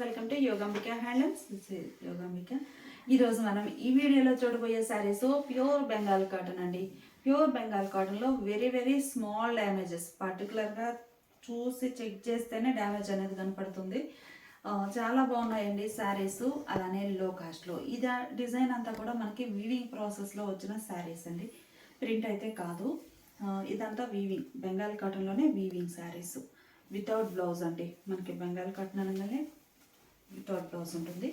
Welcome to Yogambika handlooms this Yogambika ఈరోజు మనం ఈ వీడియోలో చూడబోయే శారీస్ ప్యూర్ బెంగాల్ కాటన్ అండి. ప్యూర్ బెంగాల్ కాటన్లో వెరీ వెరీ స్మాల్ డ్యామేజెస్ పర్టికులర్గా చూసి చెక్ చేస్తేనే డ్యామేజ్ అనేది కనపడుతుంది. చాలా బాగున్నాయండి శారీస్ అలానే లో. కాస్ట్లో ఇది డిజైన్ అంతా కూడా మనకి వీవింగ్ ప్రాసెస్లో వచ్చిన శారీస్ అండి. ప్రింట్ అయితే కాదు. ఇదంతా వీవింగ్ బెంగాల్ కాటన్లోనే వీవింగ్ శారీస్ వితౌట్ బ్లౌజ్ అండి. మనకి బెంగాల్ కాటన్ అనగానే వితౌట్ బ్లౌజ్ ఉంటుంది.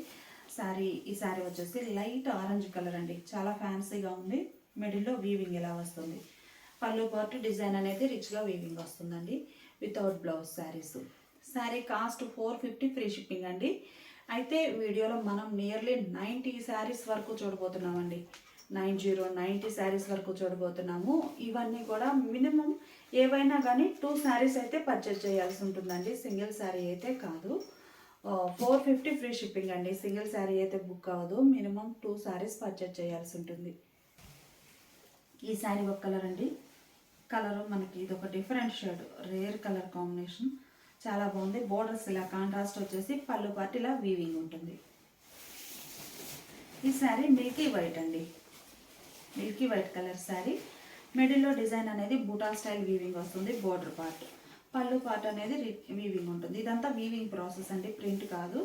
శారీ ఈ శారీ వచ్చేసి లైట్ ఆరెంజ్ కలర్ అండి. చాలా ఫ్యాన్సీగా ఉంది. మిడిల్లో వీవింగ్ ఇలా వస్తుంది? పళ్ళు పాటు డిజైన్ అనేది రిచ్గా వీవింగ్ వస్తుందండి. Without blouse sarees saree cost four fifty free shipping అండి. అయితే వీడియోలో మనం నియర్లీ నైంటీ శారీస్ వరకు చూడబోతున్నామండి. నైన్ జీరో నైంటీ శారీస్ వరకు చూడబోతున్నాము. ఇవన్నీ కూడా మినిమం ఏవైనా కానీ టూ శారీస్ అయితే పర్చేజ్ చేయాల్సి ఉంటుందండి. సింగిల్ శారీ అయితే కాదు. ఫోర్ ఫిఫ్టీ ఫ్రీ షిప్పింగ్ అండి. సింగిల్ శారీ అయితే బుక్ అవ్వదు మినిమం టూ శారీస్ పర్చేజ్ చేయాల్సి ఉంటుంది. ఈ శారీ ఒక కలర్ అండి. కలర్ మనకి ఇది ఒక different shade rare colour combination చాలా బాగుంది. బోర్డర్స్ ఇలా కాంట్రాస్ట్ వచ్చేసి పళ్ళు పాటు ఇలా వీవింగ్ ఉంటుంది. ఈ శారీ మిల్కీ వైట్ అండి. Milky white colour sari. మిడిల్లో డిజైన్ అనేది బూటా స్టైల్ వీవింగ్ వస్తుంది బోర్డర్ పార్ట్ పళ్ళు పార్ట్ అనేది వీవింగ్ ఉంటుంది. ఇదంతా వీవింగ్ ప్రాసెస్ అండి. ప్రింట్ కాదు.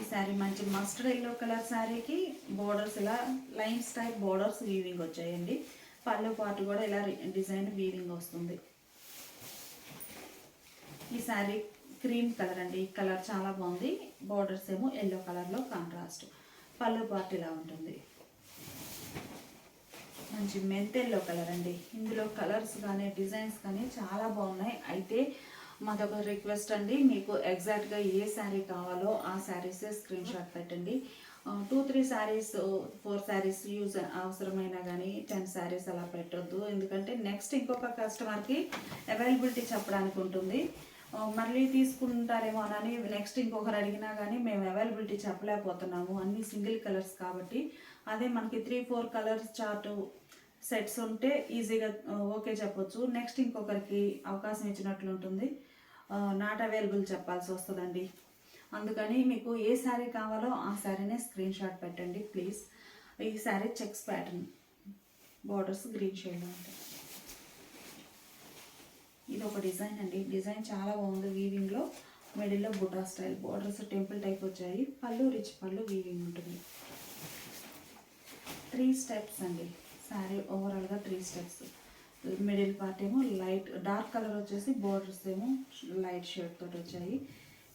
ఈ శారీ మంచి మస్టర్డ్ ఎల్లో కలర్ శారీకి బోర్డర్స్ ఇలా లైన్స్ టైప్ బోర్డర్స్ వీవింగ్ వచ్చాయండి. పళ్ళు పార్ట్ కూడా ఇలా డిజైన్ వీవింగ్ వస్తుంది. ఈ శారీ క్రీమ్ కలర్ అండి. ఈ కలర్ చాలా బాగుంది. బోర్డర్స్ ఏమో ఎల్లో కలర్లో కాంట్రాస్ట్ పళ్ళు పార్ట్ ఇలా ఉంటుంది. మంచి మెంతెల్లో కలర్ అండి. ఇందులో కలర్స్ కానీ డిజైన్స్ కానీ చాలా బాగున్నాయి. అయితే మాదొక రిక్వెస్ట్ అండి. మీకు ఎగ్జాక్ట్గా ఏ శారీ కావాలో ఆ శారీస్ స్క్రీన్ షాట్ పెట్టండి. Two three saris four saris use అవసరమైనా కానీ టెన్ శారీస్ అలా పెట్టొద్దు. ఎందుకంటే నెక్స్ట్ ఇంకొక కస్టమర్కి అవైలబిలిటీ చెప్పడానికి ఉంటుంది. మళ్ళీ తీసుకుంటారేమో అని నెక్స్ట్ ఇంకొకరు అడిగినా కానీ మేము అవైలబిలిటీ చెప్పలేకపోతున్నాము. అన్ని సింగిల్ కలర్స్ కాబట్టి. అదే మనకి three four colours chart sets ఉంటే ఈజీగా ఓకే చెప్పొచ్చు. నెక్స్ట్ ఇంకొకరికి అవకాశం ఇచ్చినట్లు ఉంటుంది. నాట్ అవైలబుల్ చెప్పాల్సి వస్తుందండి. అందుకని మీకు ఏ శారీ కావాలో ఆ శారీనే స్క్రీన్ షాట్ పెట్టండి ప్లీజ్ ఈ sari checks pattern borders green shade ఉంటాయి ఇది ఒక డిజైన్ అండి. డిజైన్ చాలా బాగుంది. వీవింగ్లో మిడిల్లో buta style borders temple type వచ్చాయి. పళ్ళు రిచ్ పళ్ళు వీవింగ్ ఉంటుంది. త్రీ స్టెప్స్ అండి. శారీ ఓవరాల్గా త్రీ స్టెప్స్. మిడిల్ పార్ట్ ఏమో లైట్ డార్క్ కలర్ వచ్చేసి బోర్డర్స్ ఏమో లైట్ షేడ్ తోటి వచ్చాయి.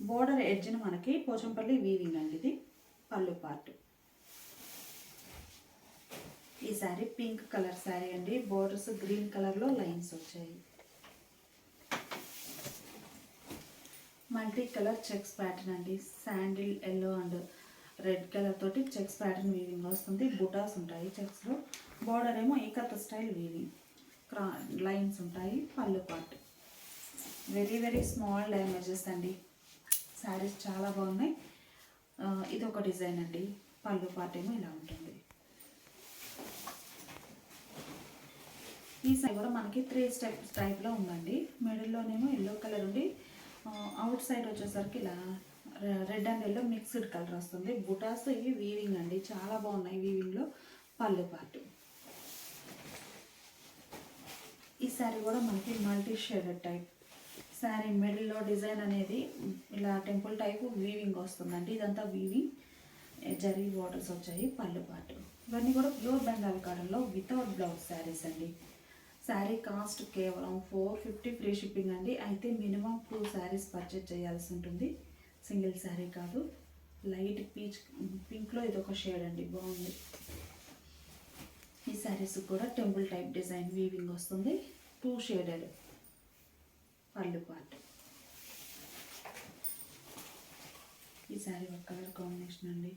బోర్డర్ ఎడ్జ్ని మనకి పోచంపల్లి వీవింగ్ అండి ఇది పళ్ళు పార్ట్. ఈ శారీ పింక్ కలర్ శారీ అండి బోర్డర్స్ గ్రీన్ కలర్లో లైన్స్ వచ్చాయి. మల్టీ కలర్ చెక్స్ ప్యాటర్న్ అండి sandal yellow and red colour తోటి చెక్స్ ప్యాటర్న్ వీవింగ్ వస్తుంది బుటాస్ ఉంటాయి చెక్స్లో. బోర్డర్ ఏమో ఏకత్వ స్టైల్ వీవింగ్ క్రా లైన్స్ ఉంటాయి pallu part very very small damages అండి. శారీస్ చాలా బాగున్నాయి. ఇది ఒక డిజైన్ అండి. పళ్ళు పార్ట్ ఏమో ఇలా ఉంటుంది. ఈ సైడ్ కూడా మనకి త్రీ స్టెప్స్ టైప్లో ఉందండి. మిడిల్లోనేమో ఎల్లో కలర్ ఉండి అవుట్ సైడ్ వచ్చేసరికి ఇలా red and yellow mixed colour వస్తుంది. బుటాస్ ఇవి వీవింగ్ అండి. చాలా బాగున్నాయి వీవింగ్లో పళ్ళు పార్ట్ ఈ శారీ కూడా మనకి మల్టీ షేడెడ్ టైప్ శారీ మిడిల్లో డిజైన్ అనేది ఇలా టెంపుల్ టైపు వీవింగ్ వస్తుందండి. ఇదంతా వీవింగ్ జరీ బార్డర్స్ వచ్చాయి పళ్ళు పాటు ఇవన్నీ కూడా ప్యూర్ బెంగాల్ కాటన్లో వితౌట్ బ్లౌజ్ శారీస్ అండి. శారీ కాస్ట్ కేవలం ఫోర్ ఫిఫ్టీ ఫ్రీ షిప్పింగ్ అండి. అయితే మినిమం టూ శారీస్ పర్చేజ్ చేయాల్సి ఉంటుంది. సింగిల్ శారీ కాదు. లైట్ పీచ్ పింక్లో ఇది ఒక షేడ్ అండి. బాగుంది. ఈ శారీస్ కూడా టెంపుల్ టైప్ డిజైన్ వీవింగ్ వస్తుంది. టూ షేడెడ్ పళ్ళు పార్ట్ ఈ శారీ ఒక కలర్ కాంబినేషన్ అండి.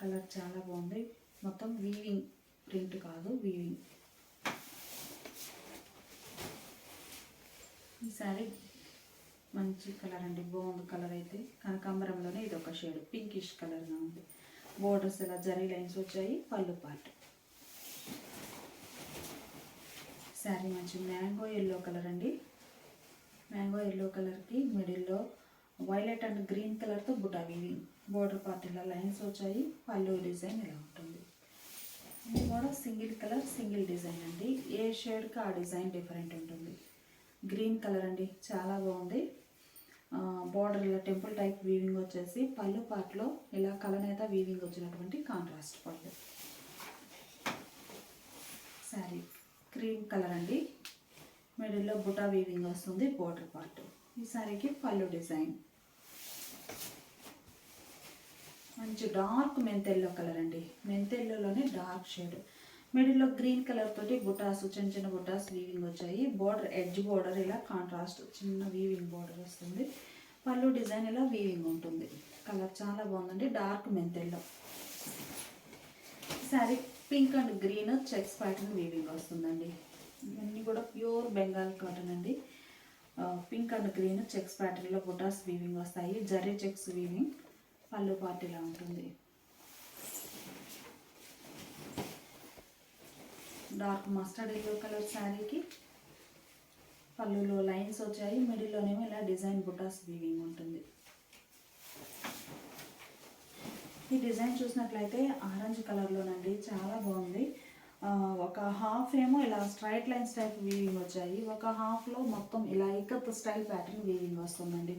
కలర్ చాలా బాగుంది. మొత్తం వీవింగ్ ప్రింట్ కాదు వీవింగ్ ఈ శారీ మంచి కలర్ అండి బాగుంది కలర్ అయితే. కనకాంబరంలోనే ఇది ఒక షేడ్ పింకిష్ కలర్గా ఉంది. బోర్డర్స్ ఇలా జరీ లైన్స్ వచ్చాయి పళ్ళు పార్ట్ శారీ మంచి మ్యాంగో ఎల్లో కలర్ అండి. మ్యాంగో ఎల్లో కలర్కి మిడిల్లో వైలెట్ అండ్ గ్రీన్ కలర్తో బుటా వీవింగ్ బోర్డర్ పార్ట్ ఇలా లైన్స్ వచ్చాయి. పళ్ళు డిజైన్ ఇలా ఉంటుంది. ఇది కూడా సింగిల్ కలర్ సింగిల్ డిజైన్ అండి. ఏ షేడ్కి ఆ డిజైన్ డిఫరెంట్ ఉంటుంది. గ్రీన్ కలర్ అండి. చాలా బాగుంది. బార్డర్ ఇలా టెంపుల్ టైప్ వీవింగ్ వచ్చేసి పళ్ళు పార్ట్లో ఇలా కలనేత వీవింగ్ వచ్చినటువంటి కాంట్రాస్ట్ పళ్ళు. శారీ క్రీమ్ కలర్ అండి. మిడిల్లో బుటా వీవింగ్ వస్తుంది బోర్డర్ పార్ట్. ఈ సారీకి పళ్ళు డిజైన్. మంచి డార్క్ మెంతెల్లో కలర్ అండి. మెంతెల్లోనే డార్క్ షేడ్. మిడిల్లో గ్రీన్ కలర్ తోటి బుటాస్ చిన్న చిన్న బుటాస్ వీవింగ్ వచ్చాయి. బోర్డర్ ఎడ్జ్ బోర్డర్ ఇలా కాంట్రాస్ట్ చిన్న వీవింగ్ బోర్డర్ వస్తుంది. పళ్ళు డిజైన్ ఇలా వీవింగ్ ఉంటుంది. కలర్ చాలా బాగుందండి dark మెంతెల్లో. Sari pink and green checks pattern weaving వస్తుందండి. ఇవన్నీ కూడా ప్యూర్ బెంగాల్ కాటన్ అండి. పింక్ అండ్ గ్రీన్ చెక్స్ ప్యాటర్న్లో బుటాస్ వీవింగ్ వస్తాయి. Zari checks weaving pallu part ఇలా ఉంటుంది. డార్క్ మస్టర్డ్ ఎల్లో కలర్ శారీకి పళ్ళులో లైన్స్ వచ్చాయి. మిడిల్లోనేమో ఇలా డిజైన్ బుటాస్ వీవింగ్ ఉంటుంది. ఈ డిజైన్ చూసినట్లయితే ఆరెంజ్ కలర్లోనండి చాలా బాగుంది. ఒక హాఫ్ ఏమో ఇలా స్ట్రైట్ లైన్స్ టైప్ వీవింగ్ వచ్చాయి. ఒక హాఫ్లో మొత్తం ఇలా ఇక్కత్ స్టైల్ ప్యాటర్న్ వీవింగ్ వస్తుందండి.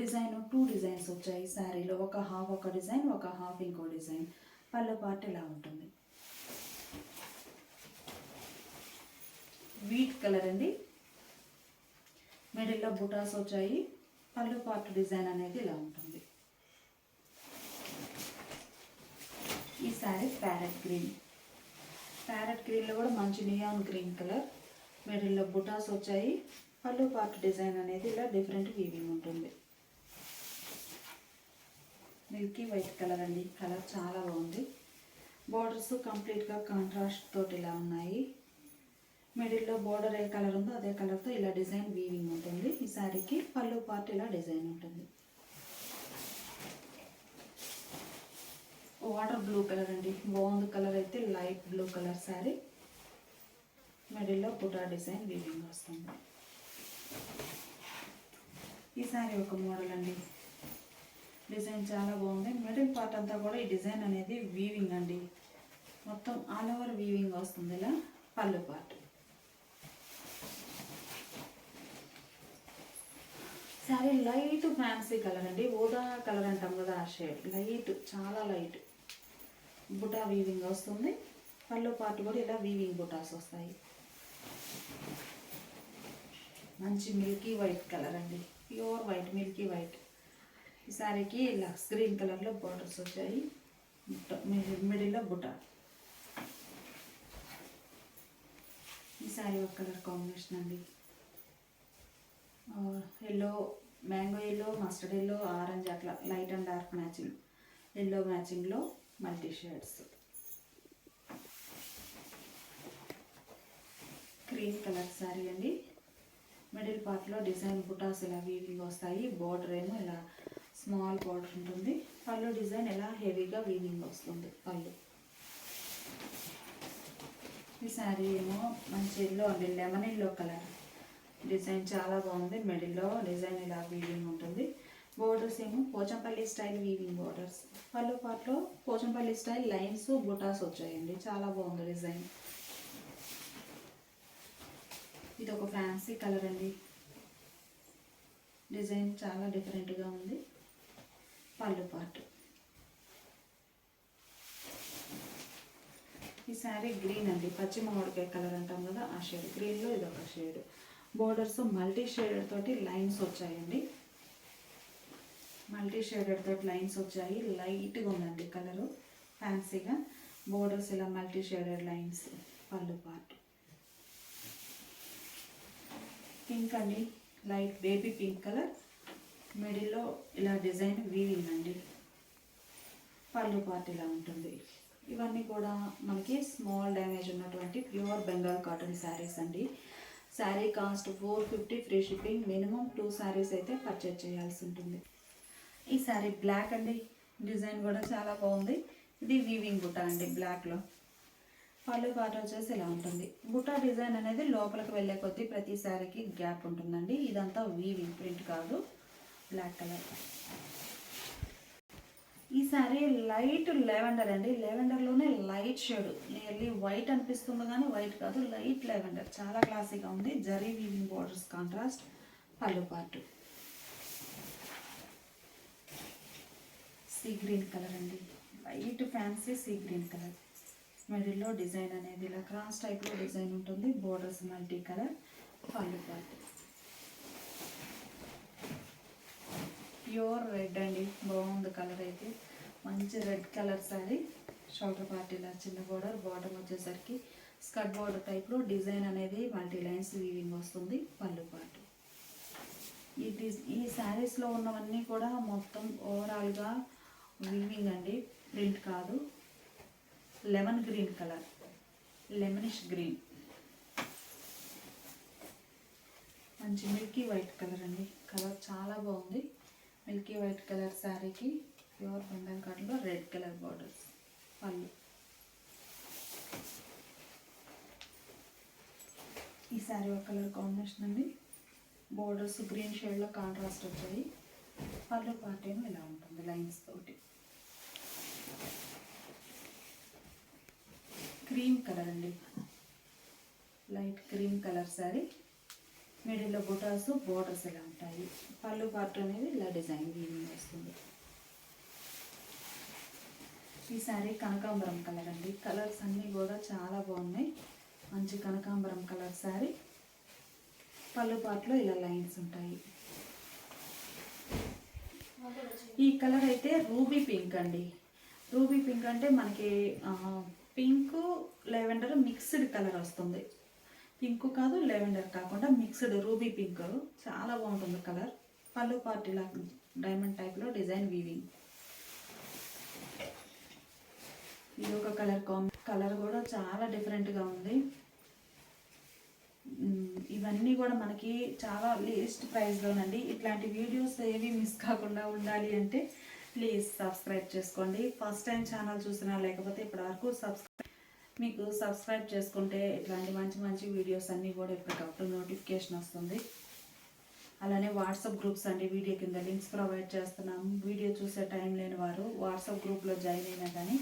డిజైన్ టూ డిజైన్స్ వచ్చాయి. శారీలో ఒక హాఫ్ ఒక డిజైన్ ఒక హాఫ్ ఇంకో డిజైన్. పళ్ళు పార్ట్ ఇలా ఉంటుంది. వీట్ కలర్ అండి. మిడిల్లో బుటాస్ వచ్చాయి. పళ్ళు పార్ట్ డిజైన్ అనేది ఇలా ఉంటుంది. ఈ శారీ ప్యారెట్ గ్రీన్. ప్యారెట్ గ్రీన్లో కూడా మంచి నియాన్ గ్రీన్ కలర్. మిడిల్లో బుటాస్ వచ్చాయి. పళ్ళు పార్ట్ డిజైన్ అనేది ఇలా డిఫరెంట్ వీవింగ్ ఉంటుంది. మిల్కీ వైట్ కలర్ అండి. కలర్ చాలా బాగుంది. బార్డర్స్ కంప్లీట్గా కాంట్రాస్ట్ తోటి ఇలా ఉన్నాయి. మిడిల్లో బార్డర్ ఏ కలర్ ఉందో అదే కలర్తో ఇలా డిజైన్ వీవింగ్ ఉంటుంది. ఈ శారీకి పళ్ళు పార్ట్ ఇలా డిజైన్ ఉంటుంది. వాటర్ బ్లూ కలర్ అండి. బాగుంది కలర్ అయితే లైట్ బ్లూ కలర్ శారీ మిడిల్లో పుటా డిజైన్ వీవింగ్ వస్తుంది. ఈ శారీ ఒక మోడల్ అండి. డిజైన్ చాలా బాగుంది. మిడిల్ పార్ట్ అంతా కూడా ఈ డిజైన్ అనేది వీవింగ్ అండి. మొత్తం ఆల్ ఓవర్ వీవింగ్ వస్తుంది ఇలా pallu part sari light fancy colour అండి. ఊదా కలర్ అంటాం కదా ఆ షేడ్. లైట్ చాలా లైట్. బుటా వీవింగ్ వస్తుంది. పళ్ళు పార్ట్ కూడా ఇలా వీవింగ్ బుటాస్ వస్తాయి. మంచి మిల్కీ వైట్ కలర్ అండి. ప్యూర్ వైట్ మిల్కీ వైట్ ఈ శారీకి లక్స్ గ్రీన్ కలర్లో బార్డర్స్ వచ్చాయి. బుట్ట మిడిల్లో బుట్ట ఈ శారీ ఒక కలర్ కాంబినేషన్ అండి. Yellow mango yellow mustard yellow orange అట్లా light and dark matching yellow మ్యాచింగ్లో multi shades. Cream colour sari అండి. మిడిల్ పార్ట్లో డిజైన్ బుటాస్ ఇలా వీవింగ్ వస్తాయి. బార్డర్ ఏమో ఇలా స్మాల్ బార్డర్ ఉంటుంది. పళ్ళు డిజైన్ ఇలా హెవీగా వీవింగ్ వస్తుంది పళ్ళు. ఈ శారీ ఏమో మంచి ఎల్లో అండి. Lemon yellow colour. డిజైన్ చాలా బాగుంది. మిడిల్లో డిజైన్ ఇలా వీవింగ్ ఉంటుంది. బోర్డర్స్ ఏమో పోచంపల్లి స్టైల్ వీవింగ్ బోర్డర్స్ పళ్ళు పాటలో పోచంపల్లి స్టైల్ లైన్స్ బుటాస్ వచ్చాయండి. చాలా బాగుంది డిజైన్ ఇది ఒక ఫ్యాన్సీ కలర్ అండి. డిజైన్ చాలా డిఫరెంట్గా ఉంది. పళ్ళు పార్ట్ ఈ శారీ గ్రీన్ అండి. పచ్చి మామిడికాయ కలర్ అంటాం కదా ఆ షేడ్ గ్రీన్లో ఇది ఒక షేడ్ బోర్డర్స్ మల్టీ షేడ్ తోటి లైన్స్ వచ్చాయండి. మల్టీ షేడెడ్ తోటి లైన్స్ వచ్చాయి. లైట్గా ఉందండి కలరు ఫ్యాన్సీగా బోర్డర్స్ ఇలా multi shaded lines pallu part pink అండి. లైట్ బేబీ పింక్ కలర్ మిడిల్లో ఇలా డిజైన్ వీవింగ్ అండి. పళ్ళు పార్ట్ ఇలా ఉంటుంది. ఇవన్నీ కూడా మనకి స్మాల్ డ్యామేజ్ ఉన్నటువంటి ప్యూర్ బెంగాల్ కాటన్ శారీస్ అండి. Sari cost four fifty free shipping minimum two saris అయితే పర్చేజ్ చేయాల్సి ఉంటుంది. ఈ సారీ బ్లాక్ అండి. డిజైన్ కూడా చాలా బాగుంది. ఇది వీవింగ్ బుట్ట అండి బ్లాక్లో పళ్ళు పాట వచ్చేసి ఇలా ఉంటుంది. బుట్ట డిజైన్ అనేది లోపలికి వెళ్ళే కొద్దీ ప్రతి శారీకి గ్యాప్ ఉంటుందండి. ఇదంతా వీవింగ్ ప్రింట్ కాదు. బ్లాక్ కలర్ ఈ సారీ లైట్ లెవెండర్ అండి. లెవెండర్లోనే లైట్ షేడ్ నియర్లీ వైట్ అనిపిస్తుంది కానీ వైట్ కాదు. లైట్ లెవెండర్ చాలా క్లాసీగా ఉంది. Zari weaving borders contrast pallu part sea green colour అండి. Light fancy sea green colour. మిడిల్లో డిజైన్ అనేది ఇలా క్రాస్ టైప్లో డిజైన్ ఉంటుంది. Borders multi colour pallu part. Pure red అండి. బాగుంది కలర్ అయితే. మంచి రెడ్ కలర్ శారీ షోల్డర్ పార్టీలా చిన్న బోర్డర్ బాటమ్ వచ్చేసరికి స్కర్ట్ బోర్డర్ టైప్లో డిజైన్ అనేది మల్టీ లైన్స్ వీవింగ్ వస్తుంది పళ్ళు పాటు ఈ డిజ్ ఈ శారీస్లో ఉన్నవన్నీ కూడా మొత్తం ఓవరాల్గా వీవింగ్ అండి. ప్రింట్ కాదు. Lemon green colour. Lemonish green. మంచి మిల్కీ వైట్ కలర్ అండి. కలర్ చాలా బాగుంది. మిల్కీ వైట్ కలర్ శారీకి ప్యూర్ బంగారు కాటన్లో రెడ్ కలర్ బార్డర్స్. పళ్ళు. ఈ శారీ ఒక కలర్ కాంబినేషన్ అండి. బోర్డర్స్ గ్రీన్ షేడ్లో కాంట్రాస్ట్ వచ్చాయి. పళ్ళు పార్టీ ఏమో ఇలా ఉంటుంది లైన్స్ తోటి క్రీమ్ కలర్ అండి. లైట్ క్రీమ్ కలర్ శారీ మిడిల్లో బుటాస్ బోర్డర్స్ ఇలా ఉంటాయి? పళ్ళు పార్ట్ అనేది ఇలా డిజైన్ వీవింగ్ వస్తుంది ఈ శారీ కనకాంబరం కలర్ అండి. కలర్స్ అన్నీ కూడా చాలా బాగున్నాయి. మంచి కనకాంబరం కలర్ శారీ పళ్ళు పార్ట్లో ఇలా లైన్స్ ఉంటాయి. ఈ కలర్ అయితే రూబీ పింక్ అండి. రూబీ పింక్ అంటే మనకి పింక్ లెవెండర్ మిక్స్డ్ కలర్ వస్తుంది. పింక్ కాదు లెవెండర్ కాకుండా మిక్స్డ్ రూబీ పింక్. చాలా బాగుంటుంది కలర్. పళ్ళు పార్టీ లాగా డైమండ్ టైప్లో డిజైన్ వీవింగ్. ఇది ఒక కలర్ కాంబి కలర్ కూడా చాలా డిఫరెంట్గా ఉంది. ఇవన్నీ కూడా మనకి చాలా లేస్ట్ ప్రైస్లోనండి ఇట్లాంటి వీడియోస్ ఏవి మిస్ కాకుండా ఉండాలి అంటే ప్లీజ్ సబ్స్క్రైబ్ చేసుకోండి. ఫస్ట్ టైం ఛానల్ చూసినా లేకపోతే ఇప్పటివరకు సబ్స్క్రైబ్ మీకు సబ్స్క్రైబ్ చేసుకుంటే ఇట్లాంటి మంచి మంచి వీడియోస్ అన్నీ కూడా ఎప్పటికప్పుడు నోటిఫికేషన్ వస్తుంది. అలానే వాట్సాప్ గ్రూప్స్ అండి. వీడియో కింద లింక్స్ ప్రొవైడ్ చేస్తున్నాం. వీడియో చూసే టైం లేని వారు వాట్సాప్ గ్రూప్లో జాయిన్ అయినా కానీ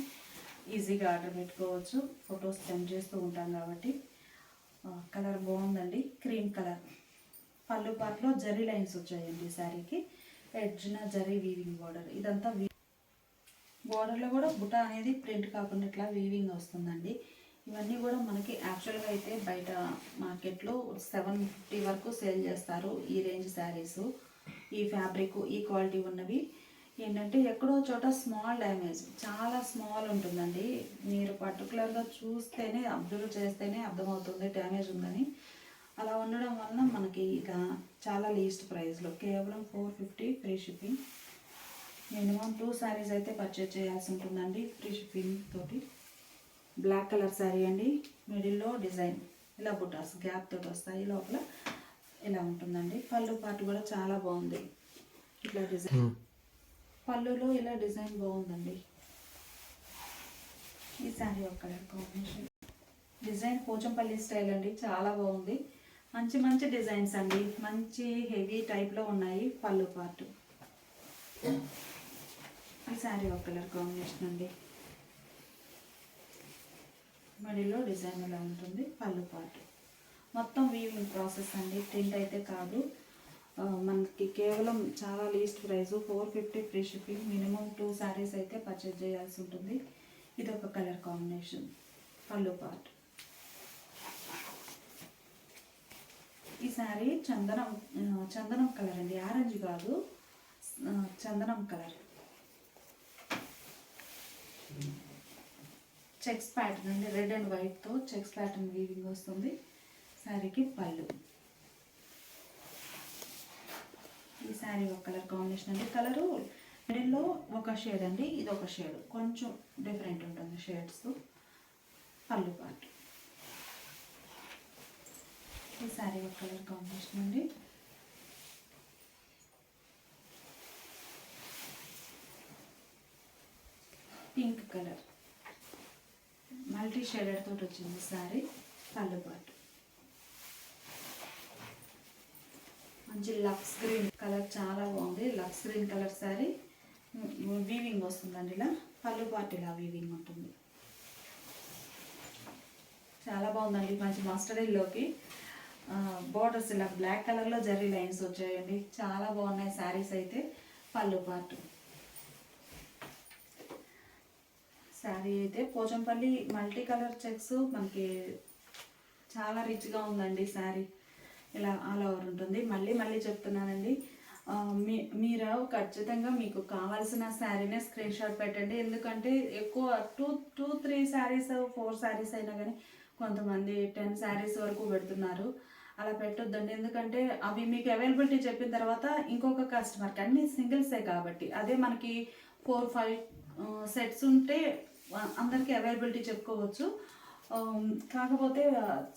ఈజీగా ఆర్డర్ పెట్టుకోవచ్చు. ఫొటోస్ సెండ్ చేస్తూ ఉంటాం కాబట్టి. కలర్ బాగుందండి. క్రీమ్ కలర్ పళ్ళు పాటలో జరీ లైన్స్ వచ్చాయండి శారీకి ఎడ్జ్న జరీ వీవింగ్ బార్డర్ ఇదంతా బోర్డర్లో బార్డర్లో కూడా బుట్ట అనేది ప్రింట్ కాకుండా ఇట్లా వీవింగ్ వస్తుందండి. ఇవన్నీ కూడా మనకి యాక్చువల్గా అయితే బయట మార్కెట్లో సెవెన్ ఫిఫ్టీ వరకు సేల్ చేస్తారు ఈ రేంజ్ శారీస్ ఈ ఫ్యాబ్రిక్ ఈ క్వాలిటీ ఉన్నవి. ఏంటంటే ఎక్కడో చోట స్మాల్ డ్యామేజ్ చాలా స్మాల్ ఉంటుందండి. మీరు పర్టికులర్గా చూస్తేనే అబ్జర్వ్ చేస్తేనే అర్థమవుతుంది డ్యామేజ్ ఉందని. అలా ఉండడం వలన మనకి ఇక చాలా లీస్ట్ ప్రైస్లో కేవలం four fifty free shipping minimum two saris అయితే పర్చేజ్ చేయాల్సి ఉంటుందండి ఫ్రీ షిప్పింగ్ తోటి. బ్లాక్ కలర్ శారీ అండి మిడిల్లో డిజైన్ ఇలా బుటాస్ గ్యాప్ తోటి వస్తాయి లోపల ఇలా ఉంటుందండి. పళ్ళు పాటు కూడా చాలా బాగుంది. ఇట్లా డిజైన్ పళ్ళులో ఇలా డిజైన్ బాగుందండి. ఈ శారీ ఒక colour combination design Pochampally style అండి చాలా బాగుంది. మంచి మంచి డిజైన్స్ అండి. మంచి హెవీ టైప్లో ఉన్నాయి పళ్ళు పార్ట్ ఈ శారీ ఒక కలర్ కాంబినేషన్ అండి. మడిలో డిజైన్ ఇలా ఉంటుంది? పళ్ళు పార్ట్ మొత్తం వీవింగ్ ప్రాసెస్ అండి. ప్రింట్ అయితే కాదు. మనకి కేవలం చాలా least price four fifty free shipping minimum two saris అయితే పర్చేజ్ చేయాల్సి ఉంటుంది. ఇది ఒక కలర్ కాంబినేషన్. పళ్ళు పార్ట్ ఈ శారీ చందనం చందనం కలర్ అండి. ఆరెంజ్ కాదు. చందనం కలర్. చెక్స్ ప్యాటర్న్ అండి. రెడ్ అండ్ వైట్తో చెక్స్ ప్యాటర్న్ వీవింగ్ వస్తుంది. శారీకి పళ్ళు. ఈ శారీ ఒక కలర్ కాంబినేషన్ అండి. కలరు మిడిల్లో ఒక షేడ్ అండి. ఇది ఒక షేడ్. కొంచెం డిఫరెంట్ ఉంటుంది షేడ్స్. పళ్ళు పార్ట్ ఈ శారీ ఒక కలర్ కాంబినేషన్ అండి. Pink colour. మల్టీ షేడెడ్ తోటి వచ్చింది శారీ పళ్ళుబాటు మంచి లక్స్ గ్రీన్ కలర్ చాలా బాగుంది. లక్స్ గ్రీన్ కలర్ శారీ వీవింగ్ వస్తుందండి ఇలా. పళ్ళు ఇలా వీవింగ్ ఉంటుంది. చాలా బాగుందండి మంచి మస్టర్డ్ ఇల్లోకి. బోర్డర్స్ ఇలా బ్లాక్ కలర్లో జరీ లైన్స్ వచ్చాయండి. చాలా బాగున్నాయి శారీస్ అయితే. పళ్ళు పాటు శారీ అయితే పోచంపల్లి మల్టీ కలర్ చెక్స్ మనకి చాలా రిచ్గా ఉందండి శారీ. ఇలా ఆల్ ఓవర్ ఉంటుంది. మళ్ళీ మళ్ళీ చెప్తున్నానండి. మీ మీరు ఖచ్చితంగా మీకు కావాల్సిన శారీనే స్క్రీన్ షాట్ పెట్టండి. ఎందుకంటే ఎక్కువ two two three saris four saris అయినా కానీ కొంతమంది టెన్ శారీస్ వరకు పెడుతున్నారు. అలా పెట్టొద్దండి. ఎందుకంటే అవి మీకు అవైలబిలిటీ చెప్పిన తర్వాత ఇంకొక కస్టమర్కి అన్ని సింగిల్సే కాబట్టి. అదే మనకి ఫోర్ ఫైవ్ సెట్స్ ఉంటే అందరికీ అవైలబిలిటీ చెప్పుకోవచ్చు. కాకపోతే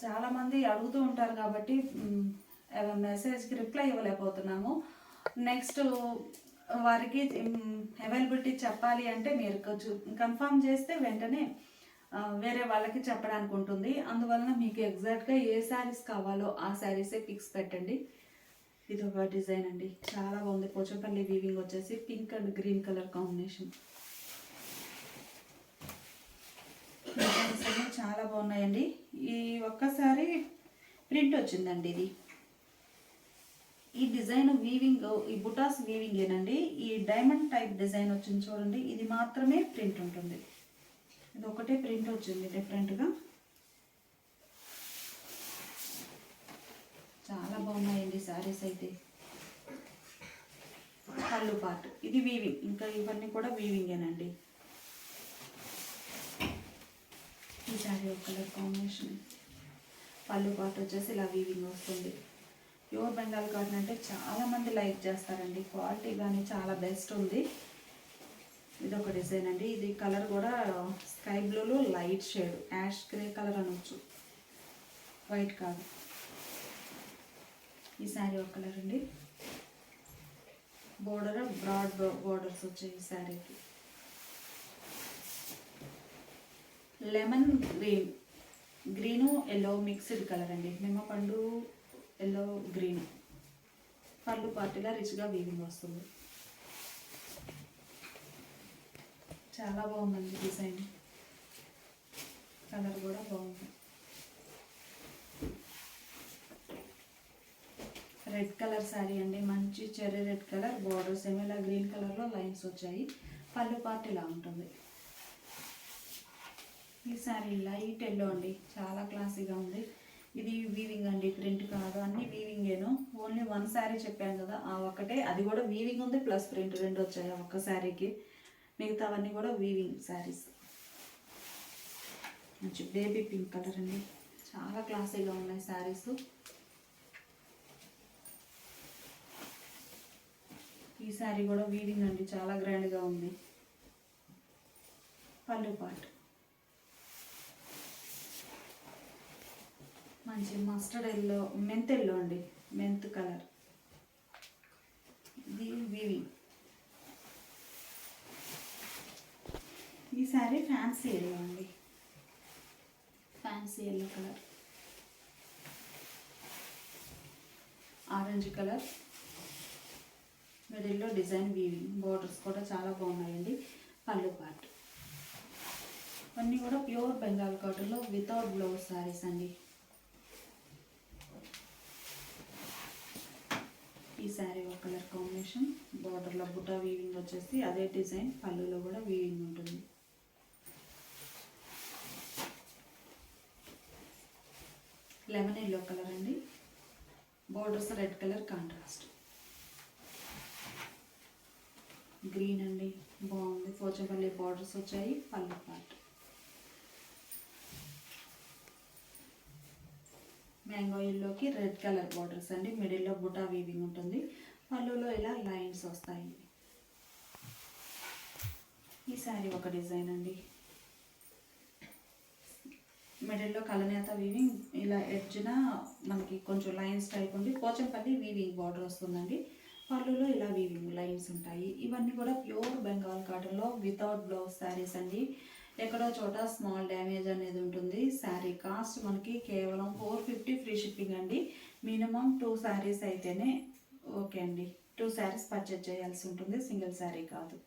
చాలామంది అడుగుతూ ఉంటారు కాబట్టి మెసేజ్కి రిప్లై ఇవ్వలేకపోతున్నాము. నెక్స్ట్ వారికి అవైలబిలిటీ చెప్పాలి అంటే మీరు కొంచెం కన్ఫర్మ్ చేస్తే వెంటనే వేరే వాళ్ళకి చెప్పడానికి ఉంటుంది. అందువలన మీకు ఎగ్జాక్ట్గా ఏ శారీస్ కావాలో ఆ శారీసే పిక్స్ పెట్టండి. ఇది ఒక డిజైన్ అండి. చాలా బాగుంది. పోచంపల్లి వీవింగ్ వచ్చేసి pink and green colour combination చాలా బాగున్నాయండి. ఈ ఒక్కసారి ప్రింట్ వచ్చిందండి ఇది. ఈ డిజైన్ వీవింగ్ ఈ బుటాస్ వీవింగ్ ఏనండి. ఈ డైమండ్ టైప్ డిజైన్ వచ్చింది చూడండి. ఇది మాత్రమే ప్రింట్ ఉంటుంది. ఇది ఒకటే ప్రింట్ వచ్చింది డిఫరెంట్గా చాలా బాగున్నాయండి శారీస్ అయితే. పళ్ళు పార్ట్ ఇది వీవింగ్ ఇంకా ఇవన్నీ కూడా వీవింగేనండి ఈ శారీ ఒక కలర్ కాంబినేషన్. పళ్ళు పార్ట్ వచ్చేసి ఇలా వీవింగ్ వస్తుంది. ప్యూర్ బెంగాల్ కాటన్ అంటే చాలామంది లైక్ చేస్తారండి. క్వాలిటీ కానీ చాలా బెస్ట్ ఉంది. ఇది ఒక డిజైన్ అండి ఇది కలర్ కూడా sky బ్లూలో light shade. Ash grey colour అనొచ్చు. వైట్ కాదు. ఈ శారీ ఒక కలర్ అండి. బోర్డర్ బ్రాడ్ బోర్డర్స్ వచ్చాయి ఈ శారీకి. Lemon green. Green yellow mixed colour అండి. నిమ్మ పండు ఎల్లో గ్రీన్. పళ్ళు పార్టీలా రిచ్గా వీవింగ్ వస్తుంది. చాలా బాగుందండి డిజైన్. కలర్ కూడా బాగుంది. రెడ్ కలర్ శారీ అండి. మంచి చెర్రీ రెడ్ కలర్ బోర్డర్స్ ఏమో ఇలా గ్రీన్ కలర్లో లైన్స్ వచ్చాయి. పళ్ళు పార్ట్ ఇలా ఉంటుంది. ఈ శారీ లైట్ ఎల్లో అండి. చాలా క్లాసీగా ఉంది. ఇది వీవింగ్ అండి ప్రింట్ కాదు. అన్ని వీవింగేను. ఓన్లీ వన్ శారీ చెప్పాను కదా ఆ ఒక్కటే. అది కూడా వీవింగ్ ఉంది ప్లస్ ప్రింట్ రెండు వచ్చాయి ఆ ఒక్క శారీకి. మిగతావన్నీ కూడా వీవింగ్ శారీస్ మంచి బేబీ పింక్ కలర్ అండి. చాలా క్లాసీగా ఉన్నాయి శారీస్ ఈ శారీ కూడా వీవింగ్ అండి చాలా గ్రాండ్గా ఉంది. పళ్ళు పాటు. మంచి మస్టర్డ్ ఎల్లో మెంత్ ఎల్లో అండి మెంత్ కలర్ ఇది వీవింగ్ ఈ సారీ ఫ్యాన్సీ ఎల్లో అండి fancy yellow colour. Orange colour. మిడిల్లో డిజైన్ వీవింగ్ బార్డర్స్ కూడా చాలా బాగున్నాయండి. పళ్ళు పార్ట్ అన్నీ కూడా ప్యూర్ బెంగాల్ కాటన్లో వితౌట్ బ్లౌజ్ శారీస్ అండి. ఈ శారీ ఒక కలర్ కాంబినేషన్. బార్డర్లో బుట్ట వీవింగ్ వచ్చేసి అదే డిజైన్ పళ్ళులో కూడా వీవింగ్ ఉంటుంది. లెమన్ ఎల్లో కలర్ అండి. Borders red colour contrast green అండి బాగుంది. పోచపల్లి బార్డర్స్ వచ్చాయి పళ్ళు పార్ట్ మ్యాంగో ఇల్లోకి రెడ్ కలర్ బార్డర్స్ అండి. మిడిల్లో బుటా వీవింగ్ ఉంటుంది. పళ్ళులో ఇలా లైన్స్ వస్తాయి. ఈ శారీ ఒక డిజైన్ అండి. మిడిల్లో కలనేత వీవింగ్ ఇలా ఎడ్జ్న మనకి కొంచెం లైన్స్ టైప్ ఉండి పోచంపల్లి వీవింగ్ బార్డర్ వస్తుందండి. పళ్ళులో ఇలా వీవింగ్ లైన్స్ ఉంటాయి. ఇవన్నీ కూడా ప్యూర్ బెంగాల్ కాటన్లో వితౌట్ బ్లౌజ్ శారీస్ అండి. ఎక్కడో చోట స్మాల్ డ్యామేజ్ అనేది ఉంటుంది. శారీ కాస్ట్ మనకి కేవలం ఫోర్ ఫిఫ్టీ ఫ్రీ షిప్పింగ్ అండి. మినిమం టూ శారీస్ అయితేనే ఓకే అండి. టూ శారీస్ పర్చేజ్ చేయాల్సి ఉంటుంది. సింగిల్ శారీ కాదు.